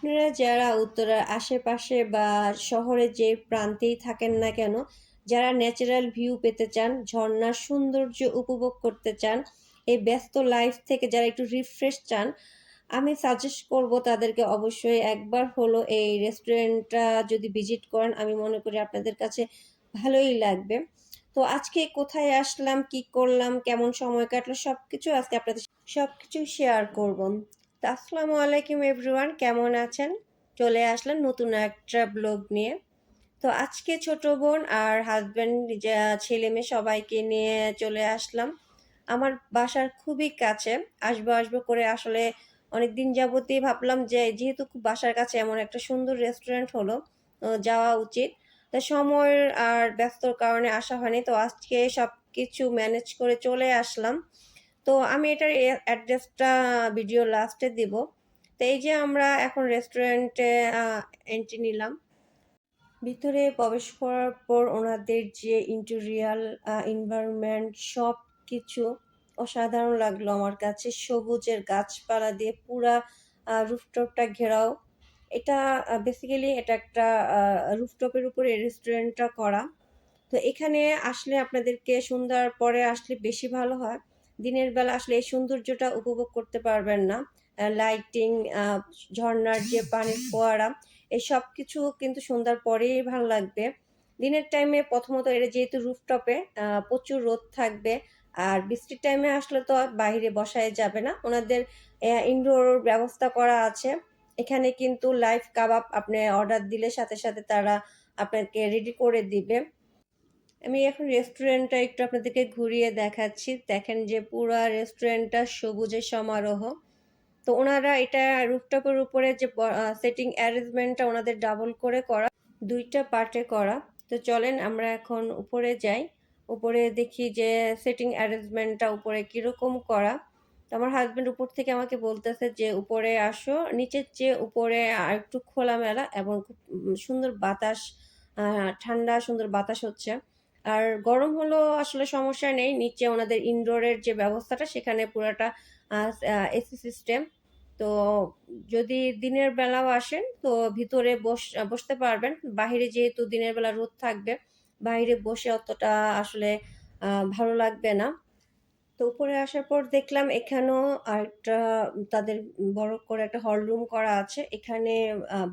আপনারা যারা উত্তরার আশেপাশে বা শহরের যে প্রান্তেই থাকেন না কেন, যারা ন্যাচারাল ভিউ পেতে চান, ঝর্ণার সৌন্দর্য উপভোগ করতে চান, এই ব্যস্ত লাইফ থেকে যারা একটু রিফ্রেশ চান, আমি সাজেস্ট করব তাদেরকে অবশ্যই একবার হলো এই রেস্টুরেন্টটা যদি ভিজিট করেন, আমি মনে করি আপনাদের কাছে ভালোই লাগবে। তো আজকে কোথায় আসলাম, কি করলাম, কেমন সময় কাটলো সব কিছু আজকে আপনাদের সব কিছু শেয়ার করব। আসসালামু আলাইকুম এভরিওয়ান, কেমন আছেন? চলে আসলেন নতুন একটা ব্লগ নিয়ে। তো আজকে ছোট বোন আর হাজব্যান্ড ছেলে মেয়ে সবাইকে নিয়ে চলে আসলাম। আমার বাসার খুবই কাছে। আসব আসব করে আসলে অনেক দিন যাবতই ভাবলাম যে, যেহেতু খুব বাসার কাছে এমন একটা সুন্দর রেস্টুরেন্ট হলো যাওয়া উচিত। তা সময়ের আর ব্যস্তর কারণে আসা হয়নি, তো আজকে সব কিছু ম্যানেজ করে চলে আসলাম। তো আমি এটার অ্যাড্রেসটা ভিডিও লাস্টে দিব। তো এই যে আমরা এখন রেস্টুরেন্টে এন্ট্রি নিলাম। ভিতরে প্রবেশ করার পর ওনাদের যে ইন্টেরিয়াল এনভায়রনমেন্ট সব কিছু অসাধারণ লাগল আমার কাছে। সবুজের গাছপালা দিয়ে পুরা রুফটপটা ঘেরাও। এটা বেসিক্যালি এটা একটা রুফটপের উপরে রেস্টুরেন্টটা করা। তো এখানে আসলে আপনাদেরকে সন্ধ্যার পরে আসলে বেশি ভালো হয়। দিনের বেলা আসলে এই সৌন্দর্যটা উপভোগ করতে পারবেন না। লাইটিং ঝর্নার যে পানির ফোয়ারা, এই সব কিছু কিন্তু সন্ধ্যার পরেই ভালো লাগবে। দিনের টাইমে প্রথমত এটা যেহেতু রুফটপে প্রচুর রোদ থাকবে, আর বৃষ্টির টাইমে আসলে তো বাইরে বসায় যাবে না। ওনাদের ইনডোর ব্যবস্থা করা আছে। এখানে কিন্তু লাইভ কাবাব আপনি অর্ডার দিলে সাথে সাথে তারা আপনাকে রেডি করে দিবে। আমি এখন রেস্টুরেন্টটা একটু আপনাদেরকে ঘুরিয়ে দেখাচ্ছি। দেখেন যে পুরা রেস্টুরেন্টটা সবুজের সমারোহ। তো ওনারা এটা রুফটপের উপরে যে সেটিং অ্যারেঞ্জমেন্টটা ওনাদের ডাবল করে করা, দুইটা পার্টে করা। তো চলেন আমরা এখন উপরে যাই। উপরে দেখি যে সেটিং অ্যারেঞ্জমেন্টটা উপরে কীরকম করা। তো আমার হাজব্যান্ড উপর থেকে আমাকে বলতেছে যে, উপরে আসো, নিচের চেয়ে উপরে আর একটু খোলামেলা এবং খুব সুন্দর বাতাস ঠান্ডা সুন্দর বাতাস হচ্ছে। আর গরম হলো আসলে সমস্যা নেই। নিচে ওনাদের ইনডোরের যে ব্যবস্থাটা, সেখানে পুরোটা এসি সিস্টেম তো যদি দিনের বেলাও আসেন, তো ভিতরে বস, বসতে পারবেন। বাহিরে যেহেতু দিনের বেলা রোদ থাকবে বাইরে বসে অতটা আসলে ভালো লাগবে না। তো উপরে আসার পর দেখলাম এখানেও আরেকটা, তাদের বড় করে একটা হল রুম করা আছে। এখানে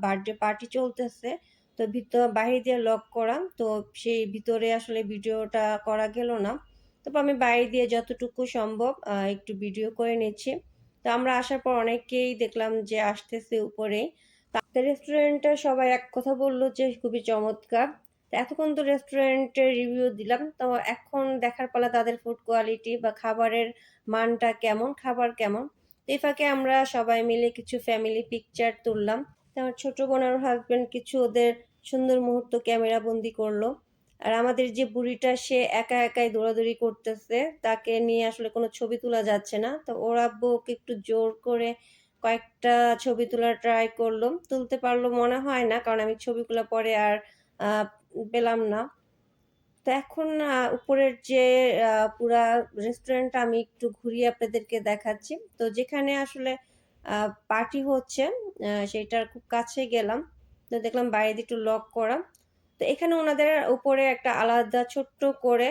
বার্থডে পার্টি চলতেছে। তো ভিতর বাইরে দিয়ে লক করা তো সেই ভিতরে আসলে ভিডিওটা করা গেল না। তারপর আমি বাইরে দিয়ে যতটুকু সম্ভব একটু ভিডিও করে নিচ্ছি। তো আমরা আসার পর অনেকেই দেখলাম যে আসতেছে উপরে। তাদের রেস্টুরেন্টে সবাই এক কথা বলল যে খুবই চমৎকার। এতক্ষণ তো রেস্টুরেন্টের রিভিউ দিলাম। তো এখন দেখার পালা তাদের ফুড কোয়ালিটি বা খাবারের মানটা কেমন, খাবার কেমন। এই ফাঁকে আমরা সবাই মিলে কিছু ফ্যামিলি পিকচার তুললাম। আমার ছোট বোন আর হাজব্যান্ড কিছু ওদের সুন্দর মুহূর্ত ক্যামেরা বন্দি করল। আর আমাদের যে বুড়িটা, সে একা একাই দৌড়াদৌড়ি করতেছে। তাকে নিয়ে আসলে কোনো ছবি তোলা যাচ্ছে না। তো ওর ওকে একটু জোর করে কয়েকটা ছবি তোলার ট্রাই করল। তুলতে পারল মনে হয় না, কারণ আমি ছবিগুলো পরে আর পেলাম না। তো এখন উপরের যে পুরা রেস্টুরেন্টটা আমি একটু ঘুরিয়ে আপনাদেরকে দেখাচ্ছি। তো যেখানে আসলে পার্টি হচ্ছে সেটার খুব কাছে গেলাম। তো দেখলাম বাইরে একটু লক করা। তো এখানে ওনাদের উপরে একটা আলাদা ছোট্ট করে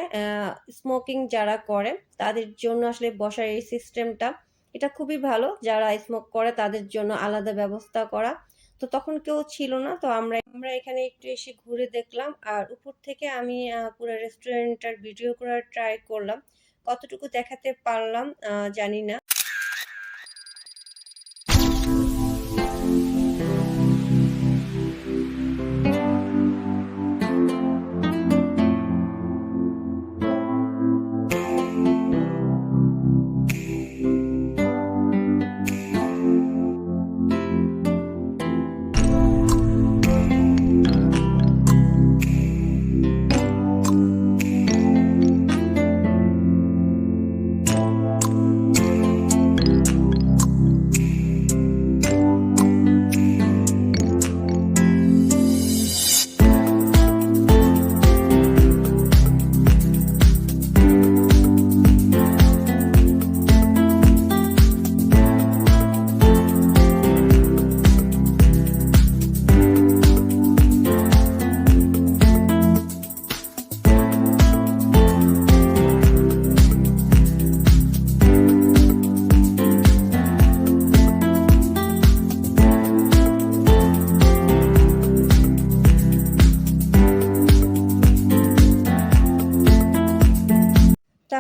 স্মোকিং যারা করে, তাদের জন্য আসলে বসার এই সিস্টেমটা এটা খুবই ভালো। যারা স্মোক করে, তাদের জন্য আলাদা ব্যবস্থা করা। তো তখন কেউ ছিল না, তো আমরা আমরা এখানে একটু এসে ঘুরে দেখলাম। আর উপর থেকে আমি পুরো রেস্টুরেন্টটার ভিডিও করার ট্রাই করলাম। কতটুকু দেখাতে পারলাম জানি না।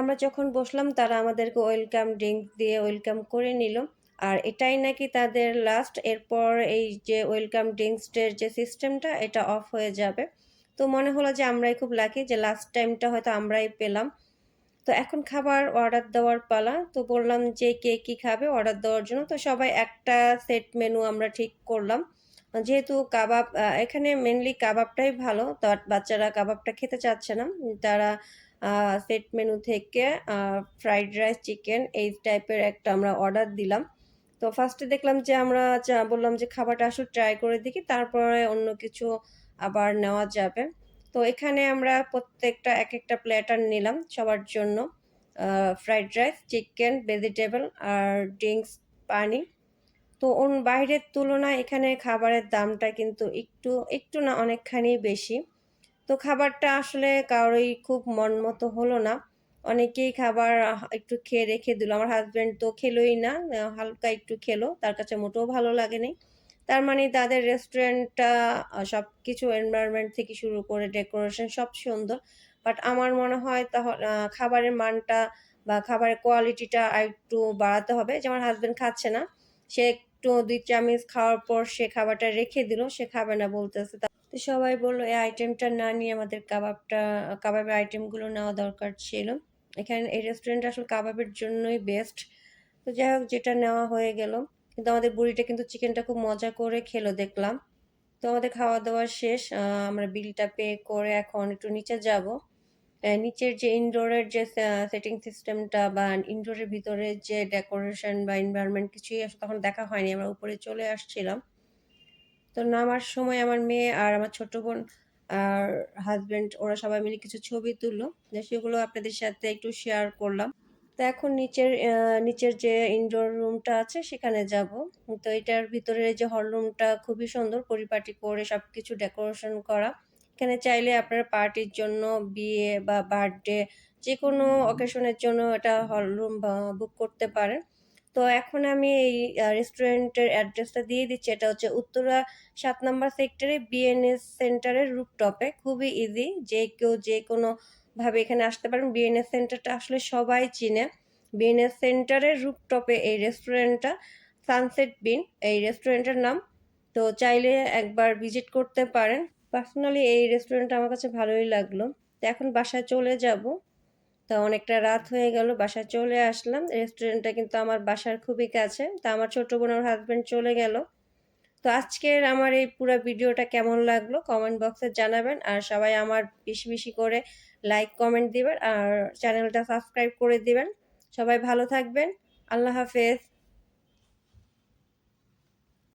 আমরা যখন বসলাম, তারা আমাদেরকে ওয়েলকাম ড্রিঙ্ক দিয়ে ওয়েলকাম করে নিল। আর এটাই নাকি তাদের লাস্ট এরপর এই যে ওয়েলকাম ড্রিঙ্কসের যে সিস্টেমটা এটা অফ হয়ে যাবে। তো মনে হলো যে আমরাই খুব লাকি যে লাস্ট টাইমটা হয়তো আমরাই পেলাম। তো এখন খাবার অর্ডার দেওয়ার পালা। তো বললাম যে কে কী খাবে অর্ডার দেওয়ার জন্য। তো সবাই একটা সেট মেনু আমরা ঠিক করলাম। যেহেতু কাবাব এখানে মেনলি কাবাবটাই ভালো। তো বাচ্চারা কাবাবটা খেতে চাচ্ছে না। তারা সেট মেনু থেকে ফ্রাইড রাইস চিকেন এই টাইপের একটা আমরা অর্ডার দিলাম। তো ফার্স্টে দেখলাম যে আমরা বললাম যে খাবারটা আসলে ট্রাই করে দেখি, তারপরে অন্য কিছু আবার নেওয়া যাবে। তো এখানে আমরা প্রত্যেকটা এক একটা প্ল্যাটার নিলাম সবার জন্য। ফ্রাইড রাইস চিকেন ভেজিটেবল আর ড্রিঙ্কস পানি। তো ওন বাইরের তুলনায় এখানে খাবারের দামটা কিন্তু একটু একটু না অনেকখানি বেশি। তো খাবারটা আসলে কারোই খুব মন মতো হলো না। অনেকেই খাবার একটু খেয়ে রেখে দিল। আমার হাজব্যান্ড তো খেলোই না হালকা একটু খেলো, তার কাছে মোটেও ভালো লাগেনি তার মানে তাদের রেস্টুরেন্টটা সব কিছু এনভায়রনমেন্ট থেকে শুরু করে ডেকোরেশন সব সুন্দর। বাট আমার মনে হয় তাহলে খাবারের মানটা বা খাবারের কোয়ালিটিটা একটু বাড়াতে হবে। যেমন হাজব্যান্ড খাচ্ছে না, সে একটু দুই চামচ খাওয়ার পর সে খাবারটা রেখে দিল, সে খাবে না বলতেছে। তো সবাই বলল, এই আইটেমটা না নিয়ে আমাদের কাবাবটা, কাবাবের আইটেমগুলো নেওয়া দরকার ছিল। এখানে এই রেস্টুরেন্ট আসলে কাবাবের জন্যই বেস্ট তো যাই হোক, যেটা নেওয়া হয়ে গেল। কিন্তু আমাদের বুড়িটা কিন্তু চিকেনটা খুব মজা করে খেলো, দেখলাম। তো আমাদের খাওয়া দাওয়া শেষ আমরা বিলটা পে করে এখন একটু নিচে যাব। নিচের যে ইনডোরের যে সেটিং সিস্টেমটা বা ইনডোরের ভিতরে যে ডেকোরেশন বা এনভায়রনমেন্ট কিছুই আসলে তখন দেখা হয়নি। আমরা উপরে চলে আসছিলাম। তো নামার সময় আমার মেয়ে আর আমার ছোট বোন আর হাজব্যান্ড ওরা সবাই মিলে কিছু ছবি তুললো। সেগুলো আপনাদের সাথে একটু শেয়ার করলাম। তো এখন নিচের নিচের যে ইনডোর রুমটা আছে, সেখানে যাব। তো এটার ভিতরে যে হল রুমটা খুবই সুন্দর, পরিপাটি করে সব কিছু ডেকোরেশন করা। এখানে চাইলে আপনারা পার্টির জন্য বিয়ে বা বার্থডে যে কোনো অকেশনের জন্য এটা হল রুম বুক করতে পারেন। তো এখন আমি এই রেস্টুরেন্টের অ্যাড্রেসটা দিয়ে দিচ্ছি। এটা হচ্ছে উত্তরা সাত নম্বর সেক্টরে বিএনএস সেন্টারের রুপটপে খুবই ইজি যে কেউ যে কোনো ভাবে এখানে আসতে পারেন। বিএনএস সেন্টারটা আসলে সবাই চিনে। বিএনএস সেন্টারের রুপটপে এই রেস্টুরেন্টটা সানসেট বিন এই রেস্টুরেন্টের নাম। তো চাইলে একবার ভিজিট করতে পারেন। পার্সোনালি এই রেস্টুরেন্টটা আমার কাছে ভালোই লাগল। তো এখন বাসায় চলে যাব। তো অনেকটা রাত হয়ে গেল, বাসায় চলে আসলাম। রেস্টুরেন্টটা কিন্তু আমার বাসার খুবই কাছে, তা আমার ছোটো বোনের হাজব্যান্ড চলে গেল। তো আজকের আমার এই পুরো ভিডিওটা কেমন লাগল কমেন্ট বক্সে জানাবেন, আর সবাই আমার বেশি বেশি করে লাইক কমেন্ট দিবেন, আর চ্যানেলটা সাবস্ক্রাইব করে দিবেন। সবাই ভালো থাকবেন, আল্লাহ হাফেজ।